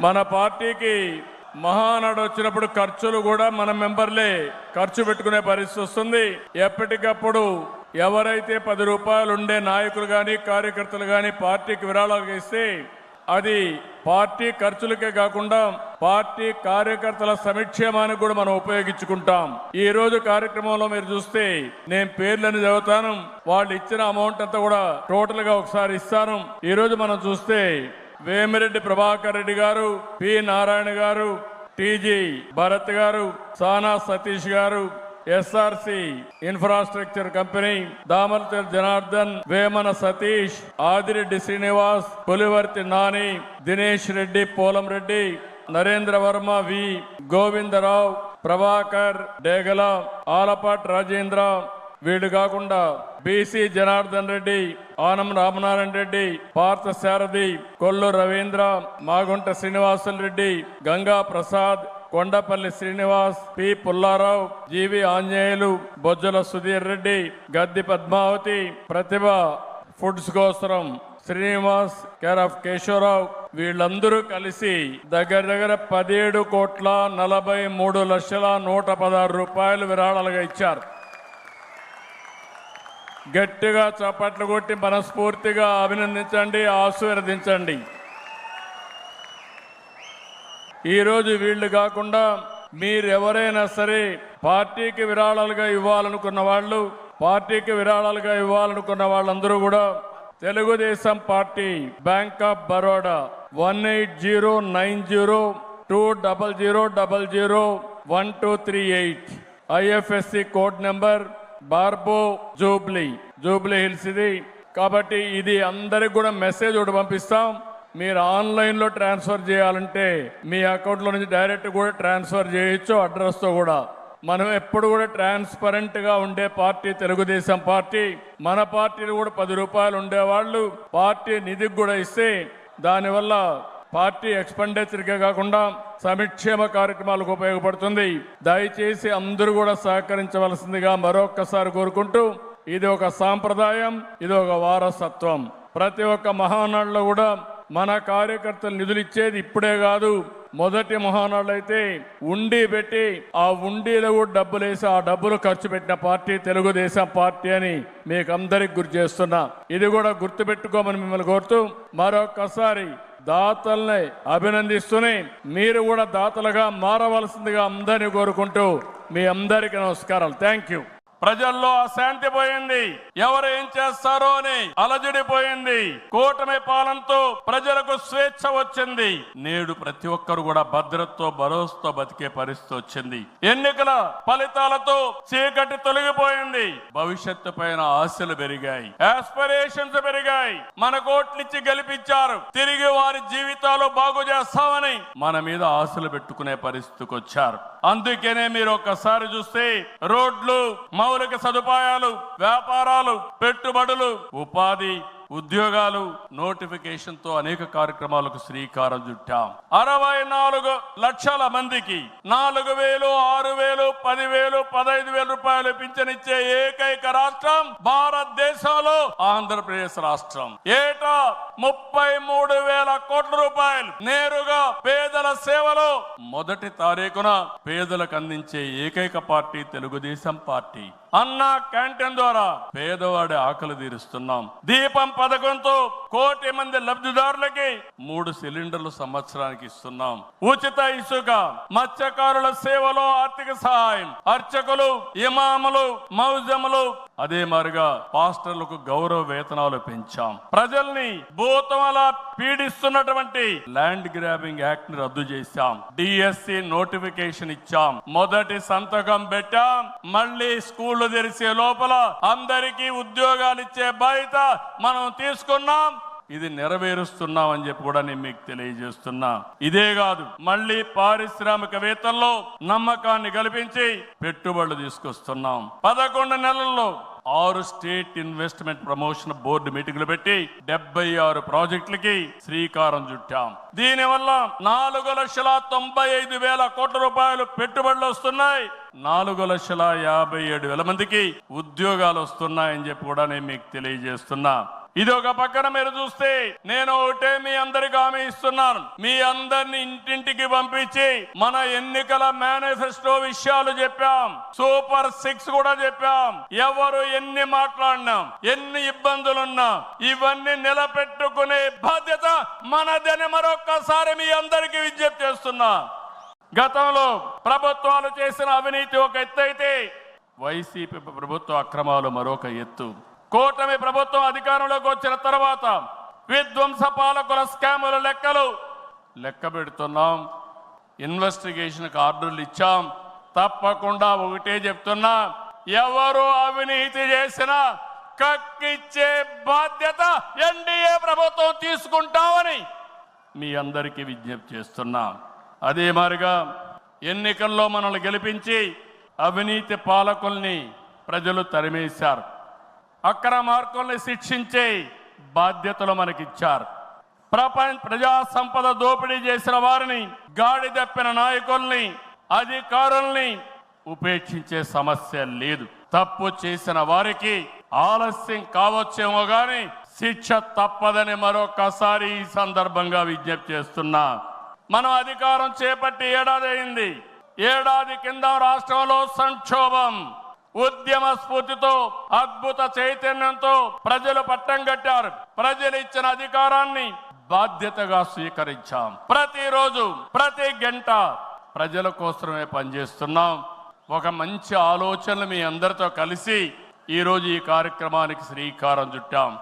మన పార్టీకి మహానాడు వచ్చినప్పుడు ఖర్చులు కూడా మన మెంబర్లే ఖర్చు పెట్టుకునే పరిస్థితి వస్తుంది. ఎప్పటికప్పుడు ఎవరైతే పది రూపాయలు ఉండే నాయకులు కానీ కార్యకర్తలు కానీ పార్టీకి విరాళాలు ఇస్తే అది పార్టీ ఖర్చులకే కాకుండా పార్టీ కార్యకర్తల సంక్షేమానికి కూడా మనం ఉపయోగించుకుంటాం. ఈ రోజు కార్యక్రమంలో మీరు చూస్తే నేను పేర్లను చదువుతాను. వాళ్ళు ఇచ్చిన అమౌంట్ అంతా కూడా టోటల్గా ఒకసారి ఇస్తాను. ఈ రోజు మనం చూస్తే వేమిరెడ్డి ప్రభాకర్ రెడ్డి గారు పి. నారాయణ గారు టీజీ భరత్ గారు సానా సతీష్ గారు SRC infrastructure company Damarthi Janardhan Vemana Satish Adireddy Srinivas Pulivarthi Nani Dinesh Reddy Polam Reddy Narendra Varma V. Govindarao Prabhakar Degala Alapati Rajendra వీళ్ళు కాకుండా BC Janardhan Reddy Anam Ramanarayana Reddy Partha Sarathy Kollu Ravindra Magunta Srinivasulu Reddy Ganga Prasad Kondapalli Srinivas P. Pullarao GV Anjaneyulu Bojjala Sudhir Reddy Gaddi Padmavathi Prathibha foods కోసరం Srinivas care of Keshavarao వీళ్ళందరూ కలిసి దగ్గర దగ్గర పదిహేడు కోట్ల నలభై మూడు లక్షల నూట పదహారు రూపాయలు విరాళాలుగా ఇచ్చారు. గట్టిగా చప్పట్లు కొట్టి మనస్ఫూర్తిగా అభినందించండి ఆశీర్వదించండి. ఈరోజు వీళ్ళు కాకుండా మీరు ఎవరైనా సరే పార్టీకి విరాళాలుగా ఇవ్వాలనుకున్న వాళ్ళు పార్టీకి విరాళాలుగా ఇవ్వాలనుకున్న వాళ్ళందరూ కూడా Telugu Desam party bank of Baroda one eight zero nine zero two double zero double zero one two three eight IFSC code number బార్బో Jubilee Jubilee Hills ఇది. కాబట్టి ఇది అందరికి కూడా మెసేజ్ ఒకటి పంపిస్తాం. మీరు ఆన్లైన్లో ట్రాన్స్ఫర్ చేయాలంటే మీ అకౌంట్లో నుంచి డైరెక్ట్ కూడా ట్రాన్స్ఫర్ చేయొచ్చు అడ్రస్తో కూడా. మనం ఎప్పుడు కూడా ట్రాన్స్పరెంట్గా ఉండే పార్టీ తెలుగుదేశం పార్టీ. మన పార్టీలు కూడా పది రూపాయలు ఉండేవాళ్ళు. పార్టీ నిధికి కూడా ఇస్తే దానివల్ల పార్టీ ఎక్స్పెండిచర్కే కాకుండా సమిక్షేమ కార్యక్రమాలకు ఉపయోగపడుతుంది. దయచేసి అందరూ కూడా సహకరించవలసిందిగా మరొక్కసారి కోరుకుంటూ ఇది ఒక సాంప్రదాయం ఇది ఒక వారసత్వం. ప్రతి ఒక్క మహానాడులో కూడా మన కార్యకర్తలు నిధులు ఇచ్చేది ఇప్పుడే కాదు. మొదటి మహానాడు అయితే ఉండి పెట్టి ఆ ఉండిలో కూడా డబ్బులు వేసి ఆ డబ్బులు ఖర్చు పెట్టిన పార్టీ తెలుగుదేశం పార్టీ అని మీకు అందరికి గుర్తు చేస్తున్నా. ఇది కూడా గుర్తు పెట్టుకోమని మిమ్మల్ని కోరుతూ మరొకసారి దాతల్ని అభినందిస్తూనే మీరు కూడా దాతలుగా మారవలసిందిగా అందరినీ కోరుకుంటూ మీ అందరికీ నమస్కారాలు. థ్యాంక్ యూ ప్రజల్లో అశాంతి పోయింది. ఎవరు ఏం చేస్తారో అని అలజడిపోయింది. కూటమి పాలనతో ప్రజలకు స్వేచ్ఛ వచ్చింది. నేడు ప్రతి ఒక్కరు కూడా భద్రతతో భరోసాతో బతికే పరిస్థితి వచ్చింది. ఎన్నికల ఫలితాలతో చీకటి తొలగిపోయింది. భవిష్యత్తు పైన ఆశలు పెరిగాయి. ఆస్పిరేషన్స్ పెరిగాయి. మన కోట్లిచ్చి గెలిపించారు. తిరిగి వారి జీవితాలు బాగు చేస్తామని మన మీద ఆశలు పెట్టుకునే పరిస్థితికి వచ్చారు. అందుకనే మీరు ఒక్కసారి చూస్తే రోడ్లు మౌలిక సదుపాయాలు వ్యాపారాలు పెట్టుబడులు ఉపాధి ఉద్యోగాలు నోటిఫికేషన్తో అనేక కార్యక్రమాలకు శ్రీకారం చుట్టాం. అరవై నాలుగు లక్షల మందికి నాలుగు వేలు ఆరు వేలు పదివేలు పదహైదు వేల రూపాయలు పింఛనిచ్చే ఏకైక రాష్ట్రం భారతదేశంలో ఆంధ్రప్రదేశ్ రాష్ట్రం. ఏటా ముప్పై మూడు వేల కోట్ల రూపాయలు నేరుగా పేదల సేవలో మొదటి తారీఖున పేదలకు అందించే ఏకైక party Telugu Desam party. Anna canteen ద్వారా పేదవాడి ఆకలి తీరుస్తున్నాం. దీపం పథకంతో కోటి మంది లబ్ధిదారులకి మూడు సిలిండర్లు సంవత్సరానికి ఇస్తున్నాం. ఉచిత ఇసుక మత్స్యకారుల సేవలో ఆర్థిక సహాయం అర్చకులు ఇమాములు మౌజములు అదే మారిగా పాస్టర్లకు గౌరవ వేతనాలు పెంచాం. ప్రజల్ని భూతమలా పీడిస్తున్నటువంటి ల్యాండ్ గ్రాబింగ్ యాక్ట్ని రద్దు చేశాం. డిఎస్సి నోటిఫికేషన్ ఇచ్చాం. మొదటి సంతకం పెట్టాం. మళ్ళీ స్కూళ్ళు తెరిచే లోపల అందరికీ ఉద్యోగాలు ఇచ్చే బాధ్యత మనం తీసుకున్నాం. ఇది నెరవేరుస్తున్నాం అని చెప్పి కూడా నేను మీకు తెలియజేస్తున్నా. ఇదే కాదు మళ్ళీ పారిశ్రామికవేత్తల్లో నమ్మకాన్ని కల్పించి పెట్టుబడులు తీసుకొస్తున్నాం. పదకొండు నెలల్లో ఆరు స్టేట్ ఇన్వెస్ట్మెంట్ ప్రమోషన్ బోర్డు మీటింగ్లు పెట్టి డెబ్బై ఆరు ప్రాజెక్టులకి శ్రీకారం చుట్టాం. దీనివల్ల నాలుగు లక్షల తొంభై ఐదు వేల కోట్ల రూపాయలు పెట్టుబడులు వస్తున్నాయి. నాలుగు లక్షల యాభై ఏడు వేల మందికి ఉద్యోగాలు వస్తున్నాయని చెప్పి కూడా నేను మీకు తెలియజేస్తున్నా. ఇది ఒక పక్కన మీరు చూస్తే నేను ఒకటే మీ అందరికి హామీ ఇస్తున్నాను. మీ అందరిని ఇంటింటికి పంపించి మన ఎన్నికల మేనిఫెస్టో విషయాలు చెప్పాం. సూపర్ సిక్స్ కూడా చెప్పాం. ఎవరు ఎన్ని మాట్లాడినాం ఎన్ని ఇబ్బందులున్నా ఇవన్నీ నిలబెట్టుకునే బాధ్యత మనదని మరొక్కసారి మీ అందరికీ విజ్ఞప్తి చేస్తున్నా. గతంలో ప్రభుత్వాలు చేసిన అవినీతి ఒక ఎత్తు అయితే వైసీపీ ప్రభుత్వ అక్రమాలు మరొక ఎత్తు. కూటమి ప్రభుత్వం అధికారంలోకి వచ్చిన తర్వాత విధ్వంస పాలకుల స్కాముల లెక్కలు లెక్క పెడుతున్నాం. ఇన్వెస్టిగేషన్కి ఆర్డర్లు ఇచ్చాం. తప్పకుండా ఒకటే చెప్తున్నా ఎవరు అవినీతి చేసినా కక్కిచ్చే బాధ్యత ఎన్డీఏ ప్రభుత్వం తీసుకుంటామని మీ అందరికీ విజ్ఞప్తి చేస్తున్నాం. అదే మారిగా ఎన్నికల్లో మనల్ని గెలిపించి అవినీతి పాలకుల్ని ప్రజలు తరిమేశారు. అక్రమార్కుల్ని శిక్షించే బాధ్యతలు మనకిచ్చారు. ప్రపంచ ప్రజా సంపద దోపిడీ చేసిన వారిని గాడి తప్పిన నాయకుల్ని అధికారుల్ని ఉపేక్షించే సమస్య లేదు. తప్పు చేసిన వారికి ఆలస్యం కావచ్చేమో గాని శిక్ష తప్పదని మరొకసారి ఈ సందర్భంగా విజ్ఞప్తి చేస్తున్నా. మనం అధికారం చేపట్టి ఏడాది అయింది. ఏడాది కింద రాష్ట్రంలో సంక్షోభం. ఉద్యమ స్ఫూర్తితో అద్భుత చైతన్యంతో ప్రజలు పట్టం కట్టారు. ప్రజలు ఇచ్చిన అధికారాన్ని బాధ్యతగా స్వీకరించాం. ప్రతిరోజు ప్రతి గంట ప్రజల కోసమే పనిచేస్తున్నాం. ఒక మంచి ఆలోచనలు మీ అందరితో కలిసి ఈరోజు ఈ కార్యక్రమానికి శ్రీకారం చుట్టాం.